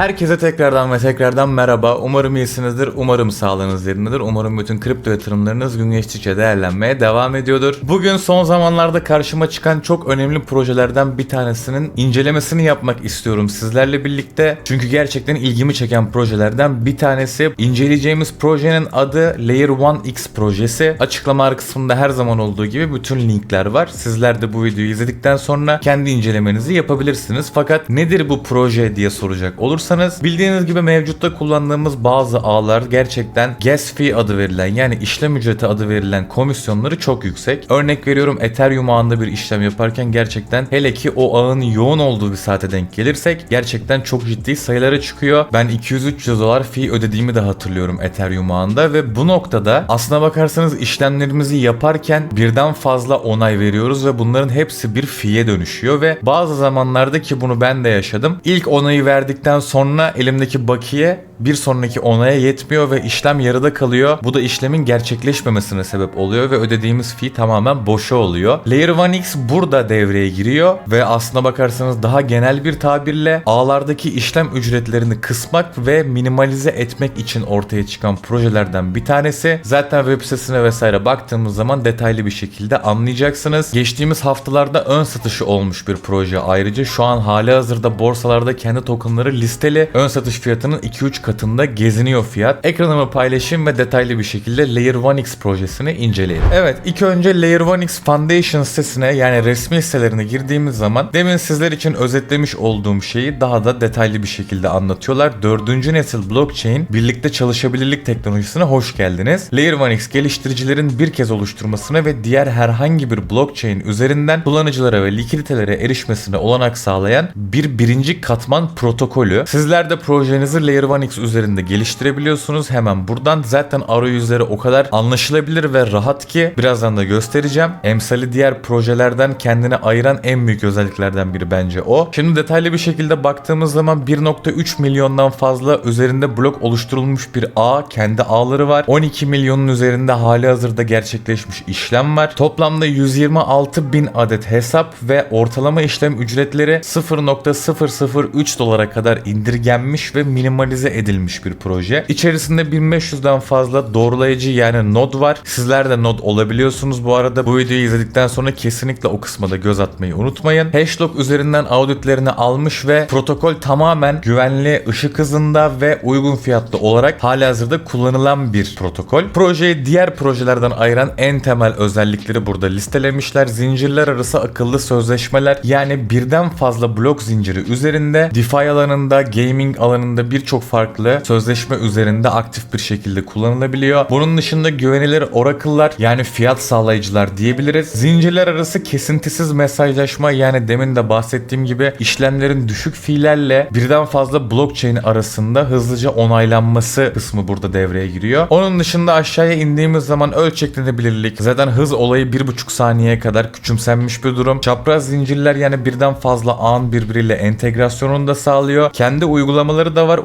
Herkese tekrardan ve tekrardan merhaba. Umarım iyisinizdir. Umarım sağlığınız yerindedir. Umarım bütün kripto yatırımlarınız gün geçtikçe değerlenmeye devam ediyordur. Bugün son zamanlarda karşıma çıkan çok önemli projelerden bir tanesinin incelemesini yapmak istiyorum sizlerle birlikte. Çünkü gerçekten ilgimi çeken projelerden bir tanesi. İnceleyeceğimiz projenin adı Layer 1X projesi. Açıklama kısmında her zaman olduğu gibi bütün linkler var. Sizler de bu videoyu izledikten sonra kendi incelemenizi yapabilirsiniz. Fakat nedir bu proje diye soracak olursanız bildiğiniz gibi mevcutta kullandığımız bazı ağlar gerçekten gas fee adı verilen yani işlem ücreti adı verilen komisyonları çok yüksek. Örnek veriyorum Ethereum ağında bir işlem yaparken gerçekten hele ki o ağın yoğun olduğu bir saate denk gelirsek gerçekten çok ciddi sayılara çıkıyor. Ben 200-300 dolar fee ödediğimi de hatırlıyorum Ethereum ağında ve bu noktada aslına bakarsanız işlemlerimizi yaparken birden fazla onay veriyoruz ve bunların hepsi bir fee'ye dönüşüyor ve bazı zamanlarda ki bunu ben de yaşadım. İlk onayı verdikten sonra elimdeki bakiye bir sonraki onaya yetmiyor ve işlem yarıda kalıyor. Bu da işlemin gerçekleşmemesine sebep oluyor ve ödediğimiz fee tamamen boşa oluyor. Layer 1x burada devreye giriyor ve aslına bakarsanız daha genel bir tabirle ağlardaki işlem ücretlerini kısmak ve minimalize etmek için ortaya çıkan projelerden bir tanesi. Zaten web sitesine vesaire baktığımız zaman detaylı bir şekilde anlayacaksınız. Geçtiğimiz haftalarda ön satışı olmuş bir proje. Ayrıca şu an hali hazırda borsalarda kendi tokenları listeli. Ön satış fiyatının 2-3 katında geziniyor fiyat. Ekranımı paylaşayım ve detaylı bir şekilde Layer 1x projesini inceleyelim. Evet ilk önce Layer 1x Foundation sitesine yani resmi sitelerine girdiğimiz zaman demin sizler için özetlemiş olduğum şeyi daha da detaylı bir şekilde anlatıyorlar. Dördüncü nesil blockchain birlikte çalışabilirlik teknolojisine hoş geldiniz. Layer 1x geliştiricilerin bir kez oluşturmasına ve diğer herhangi bir blockchain üzerinden kullanıcılara ve likiditelere erişmesine olanak sağlayan bir birinci katman protokolü. Sizler de projenizi Layer 1x üzerinde geliştirebiliyorsunuz. Hemen buradan zaten arayüzleri o kadar anlaşılabilir ve rahat ki birazdan da göstereceğim. Emsali diğer projelerden kendini ayıran en büyük özelliklerden biri bence o. Şimdi detaylı bir şekilde baktığımız zaman 1.3 milyondan fazla üzerinde blok oluşturulmuş bir ağ, kendi ağları var. 12 milyonun üzerinde hali hazırda gerçekleşmiş işlem var. Toplamda 126 bin adet hesap ve ortalama işlem ücretleri 0.003 dolara kadar indirgenmiş ve minimalize edilmiş bir proje. İçerisinde 1500'den fazla doğrulayıcı yani node var. Sizler de node olabiliyorsunuz bu arada. Bu videoyu izledikten sonra kesinlikle o kısma da göz atmayı unutmayın. Hashlog üzerinden auditlerini almış ve protokol tamamen güvenli, ışık hızında ve uygun fiyatlı olarak halihazırda kullanılan bir protokol. Projeyi diğer projelerden ayıran en temel özellikleri burada listelemişler. Zincirler arası akıllı sözleşmeler yani birden fazla blok zinciri üzerinde DeFi alanında, gaming alanında birçok farklı sözleşme üzerinde aktif bir şekilde kullanılabiliyor. Bunun dışında güvenilir oracle'lar yani fiyat sağlayıcılar diyebiliriz. Zincirler arası kesintisiz mesajlaşma yani demin de bahsettiğim gibi işlemlerin düşük fiillerle birden fazla blockchain arasında hızlıca onaylanması kısmı burada devreye giriyor. Onun dışında aşağıya indiğimiz zaman ölçeklenebilirlik zaten hız olayı 1.5 saniyeye kadar küçümsenmiş bir durum. Çapraz zincirler yani birden fazla ağın birbiriyle entegrasyonunu da sağlıyor. Kendi uygulamaları da var.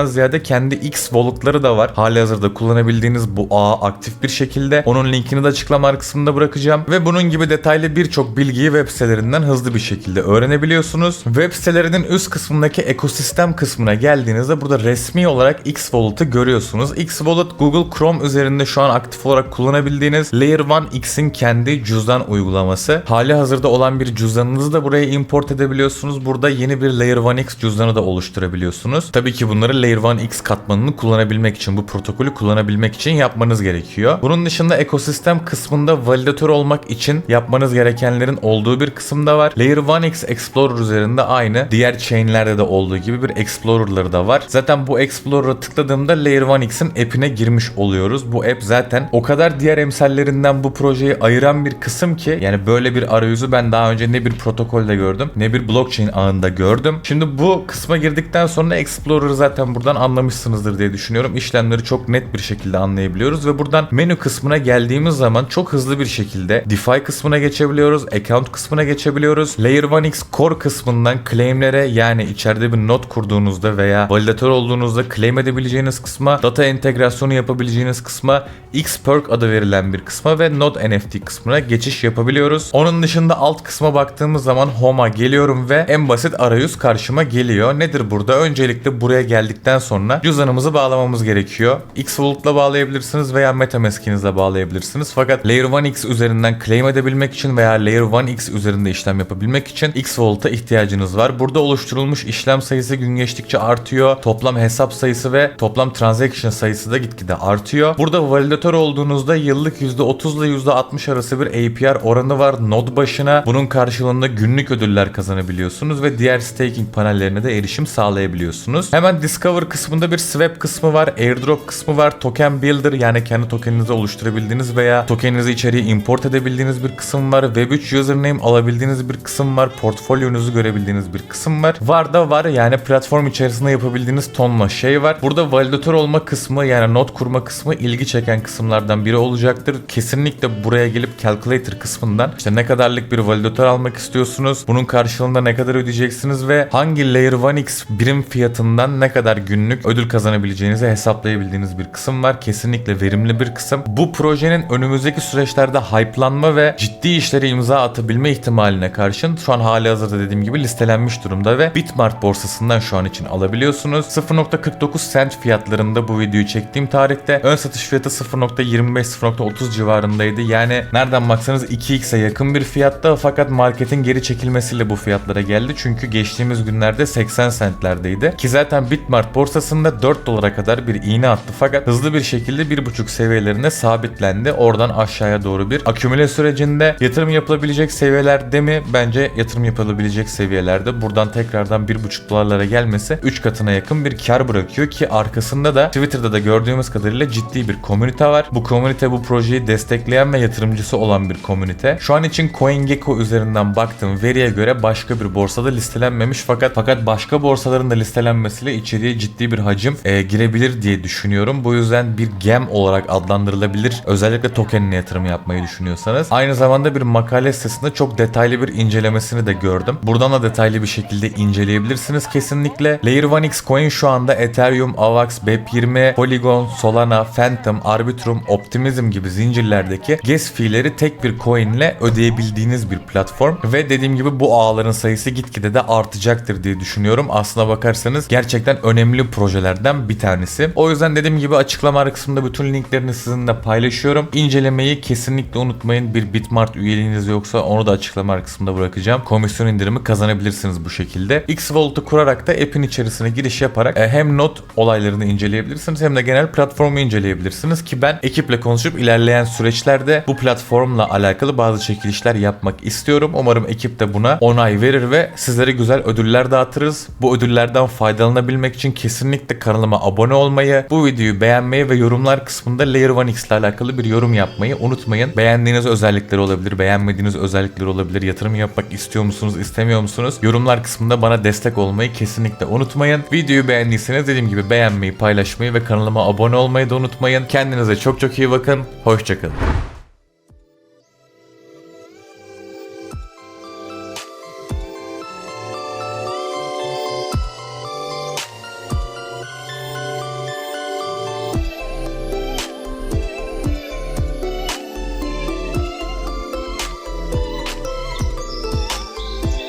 Uygulamadan ziyade kendi X wallet'ları da var. Hali hazırda kullanabildiğiniz bu ağı aktif bir şekilde. Onun linkini de açıklama kısmında bırakacağım. Ve bunun gibi detaylı birçok bilgiyi web sitelerinden hızlı bir şekilde öğrenebiliyorsunuz. Web sitelerinin üst kısmındaki ekosistem kısmına geldiğinizde burada resmi olarak X Wallet'ı görüyorsunuz. X Wallet Google Chrome üzerinde şu an aktif olarak kullanabildiğiniz Layer 1X'in kendi cüzdan uygulaması. Hali hazırda olan bir cüzdanınızı da buraya import edebiliyorsunuz. Burada yeni bir Layer 1X cüzdanı da oluşturabiliyorsunuz. Tabii ki bunları Layer 1X katmanını kullanabilmek için, bu protokolü kullanabilmek için yapmanız gerekiyor. Bunun dışında ekosistem kısmında validatör olmak için yapmanız gerekenlerin olduğu bir kısımda var. Layer 1X Explorer üzerinde aynı diğer chainlerde de olduğu gibi bir Explorer'ları da var. Zaten bu Explorer'a tıkladığımda Layer 1X'in app'ine girmiş oluyoruz. Bu app zaten o kadar diğer emsallerinden bu projeyi ayıran bir kısım ki yani böyle bir arayüzü ben daha önce ne bir protokolde gördüm ne bir blockchain ağında gördüm. Şimdi bu kısma girdikten sonra Explorer zaten burada buradan anlamışsınızdır diye düşünüyorum. İşlemleri çok net bir şekilde anlayabiliyoruz ve buradan menü kısmına geldiğimiz zaman çok hızlı bir şekilde DeFi kısmına geçebiliyoruz, account kısmına geçebiliyoruz. Layer 1x Core kısmından claimlere yani içeride bir node kurduğunuzda veya validatör olduğunuzda claim edebileceğiniz kısma, data entegrasyonu yapabileceğiniz kısma, Xperk adı verilen bir kısma ve Node NFT kısmına geçiş yapabiliyoruz. Onun dışında alt kısma baktığımız zaman Home'a geliyorum ve en basit arayüz karşıma geliyor. Nedir burada? Öncelikle buraya geldikten sonra cüzdanımızı bağlamamız gerekiyor. Xvault'la bağlayabilirsiniz veya MetaMask'inizle bağlayabilirsiniz. Fakat Layer 1x üzerinden claim edebilmek için veya Layer 1x üzerinde işlem yapabilmek için Xvault'a ihtiyacınız var. Burada oluşturulmuş işlem sayısı gün geçtikçe artıyor. Toplam hesap sayısı ve toplam transaction sayısı da gitgide artıyor. Burada validatör olduğunuzda yıllık %30 ile %60 arası bir APR oranı var node başına. Bunun karşılığında günlük ödüller kazanabiliyorsunuz ve diğer staking panellerine de erişim sağlayabiliyorsunuz. Hemen Discover kısmında bir swap kısmı var, airdrop kısmı var, token builder yani kendi tokeninizi oluşturabildiğiniz veya tokeninizi içeriye import edebildiğiniz bir kısım var. Web3 username alabildiğiniz bir kısım var. Portfolyonuzu görebildiğiniz bir kısım var. Var da var yani platform içerisinde yapabildiğiniz tonla şey var. Burada validatör olma kısmı yani not kurma kısmı ilgi çeken kısımlardan biri olacaktır. Kesinlikle buraya gelip calculator kısmından işte ne kadarlık bir validatör almak istiyorsunuz? Bunun karşılığında ne kadar ödeyeceksiniz ve hangi Layer 1x birim fiyatından ne kadar günlük ödül kazanabileceğinizi hesaplayabildiğiniz bir kısım var. Kesinlikle verimli bir kısım. Bu projenin önümüzdeki süreçlerde hype'lanma ve ciddi işlere imza atabilme ihtimaline karşın şu an hali hazırda dediğim gibi listelenmiş durumda ve Bitmart borsasından şu an için alabiliyorsunuz. 0.49 cent fiyatlarında bu videoyu çektiğim tarihte ön satış fiyatı 0.25-0.30 civarındaydı. Yani nereden baksanız 2x'e yakın bir fiyatta fakat marketin geri çekilmesiyle bu fiyatlara geldi. Çünkü geçtiğimiz günlerde 80 centlerdeydi. Ki zaten Bitmart borsasında 4 dolara kadar bir iğne attı fakat hızlı bir şekilde 1.5 seviyelerine sabitlendi. Oradan aşağıya doğru bir akümüle sürecinde yatırım yapılabilecek seviyelerde mi? Bence yatırım yapılabilecek seviyelerde. Buradan tekrardan 1.5 dolarlara gelmesi 3 katına yakın bir kar bırakıyor ki arkasında da Twitter'da da gördüğümüz kadarıyla ciddi bir komünite var. Bu komünite bu projeyi destekleyen ve yatırımcısı olan bir komünite. Şu an için CoinGecko üzerinden baktığım veriye göre başka bir borsada listelenmemiş fakat fakat başka borsaların da listelenmesiyle içeriye ciddi bir hacim e, girebilir diye düşünüyorum. Bu yüzden bir gem olarak adlandırılabilir. Özellikle tokenine yatırım yapmayı düşünüyorsanız. Aynı zamanda bir makale sitesinde çok detaylı bir incelemesini de gördüm. Buradan da detaylı bir şekilde inceleyebilirsiniz kesinlikle. Layer 1x coin şu anda Ethereum, AVAX, BEP20, Polygon, Solana, Phantom, Arbitrum, Optimism gibi zincirlerdeki gas fee'leri tek bir coin ile ödeyebildiğiniz bir platform ve dediğim gibi bu ağların sayısı gitgide de artacaktır diye düşünüyorum. Aslına bakarsanız gerçekten önemli projelerden bir tanesi. O yüzden dediğim gibi açıklama kısmında bütün linklerini sizinle paylaşıyorum. İncelemeyi kesinlikle unutmayın. Bir Bitmart üyeliğiniz yoksa onu da açıklama kısmında bırakacağım. Komisyon indirimi kazanabilirsiniz bu şekilde. Xvault'u kurarak da app'in içerisine giriş yaparak e, hem not olaylarını inceleyebilirsiniz hem de genel platformu inceleyebilirsiniz ki ben ekiple konuşup ilerleyen süreçlerde bu platformla alakalı bazı çekilişler yapmak istiyorum. Umarım ekip de buna onay verir ve sizlere güzel ödüller dağıtırız. Bu ödüllerden faydalanabilmek için kesinlikle kanalıma abone olmayı, bu videoyu beğenmeyi ve yorumlar kısmında Layer 1x ile alakalı bir yorum yapmayı unutmayın. Beğendiğiniz özellikleri olabilir, beğenmediğiniz özellikleri olabilir. Yatırım yapmak istiyor musunuz, istemiyor musunuz? Yorumlar kısmında bana destek olmayı kesinlikle unutmayın. Videoyu beğendiyseniz dediğim gibi beğenmeyi, paylaşmayı ve kanalıma abone olmayı da unutmayın. Kendinize çok çok iyi bakın. Hoşçakalın.